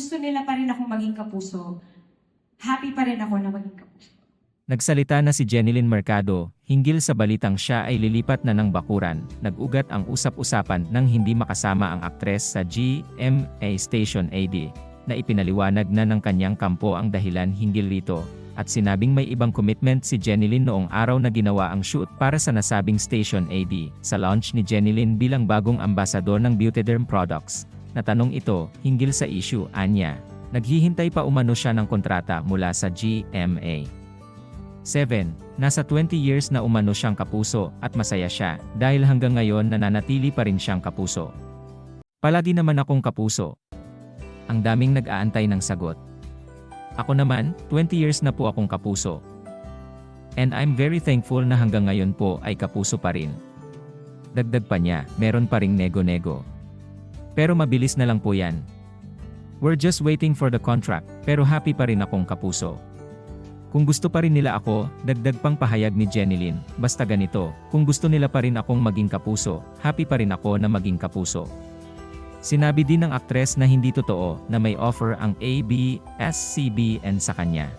gusto nila pa rin akong maging kapuso, happy pa rin ako na maging kapuso. Nagsalita na si Jeneline Mercado, hinggil sa balitang siya ay lilipat na ng bakuran, nag-ugat ang usap-usapan nang hindi makasama ang aktres sa GMA Station AD, na ipinaliwanag na ng kanyang kampo ang dahilan hinggil rito, at sinabing may ibang commitment si Jeneline noong araw na ginawa ang shoot para sa nasabing Station AD, sa launch ni Jeneline bilang bagong ambasador ng Beautyderm Products. Natanong ito, hinggil sa issue, anya, naghihintay pa umano siya ng kontrata mula sa GMA. 7. Nasa 20 years na umano siyang kapuso at masaya siya dahil hanggang ngayon nananatili pa rin siyang kapuso. Palagi naman akong kapuso. Ang daming nag-aantay ng sagot. Ako naman, 20 years na po akong kapuso. And I'm very thankful na hanggang ngayon po ay kapuso pa rin. Dagdag pa niya, meron pa ring nego-nego. Pero mabilis na lang po yan. We're just waiting for the contract, pero happy pa rin akong kapuso. Kung gusto pa rin nila ako, dagdag pang pahayag ni Jeneline, basta ganito, kung gusto nila pa rin akong maging kapuso, happy pa rin ako na maging kapuso. Sinabi din ng aktres na hindi totoo na may offer ang ABS-CBN sa kanya.